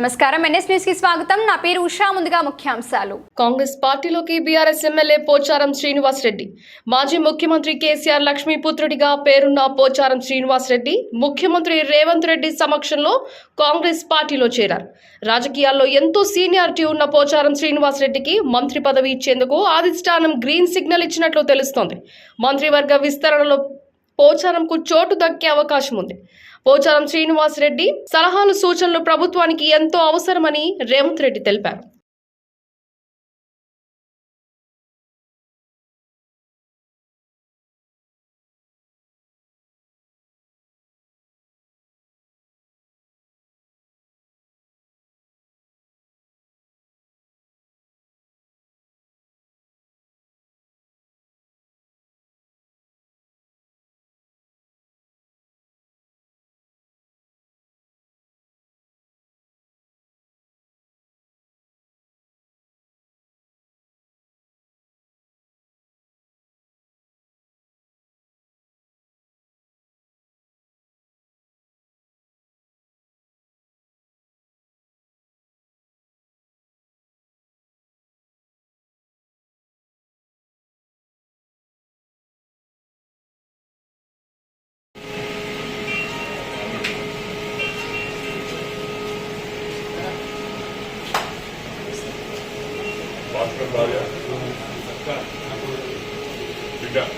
నమస్కారం. ఎన్ఎస్ న్యూస్కి స్వాగతం. నా పేరు ఉషా. ముందుగా ముఖ్యాంశాలు. కాంగ్రెస్ పార్టీలోకి బీఆర్ఎస్ ఎమ్మెల్యే పోచారం శ్రీనివాస్ రెడ్డి. మాజీ ముఖ్యమంత్రి కేసీఆర్ లక్ష్మీపుత్రుడిగా పేరున్న పోచారం శ్రీనివాస్ రెడ్డి ముఖ్యమంత్రి రేవంత్ రెడ్డి సమక్షంలో కాంగ్రెస్ పార్టీలో చేరారు. రాజకీయాల్లో ఎంతో సీనియారిటీ ఉన్న పోచారం శ్రీనివాస్ రెడ్డికి మంత్రి పదవి ఇచ్చేందుకు అధిష్టానం గ్రీన్ సిగ్నల్ ఇచ్చినట్లు తెలుస్తోంది. మంత్రివర్గ విస్తరణలో పోచారంకు చోటు దక్కే అవకాశం ఉంది పోచారం శ్రీనివాస్ రెడ్డి సలహాలు సూచనలు ప్రభుత్వానికి ఎంతో అవసరమని రేవంత్ రెడ్డి తెలిపారు. trabalhar, não ficar,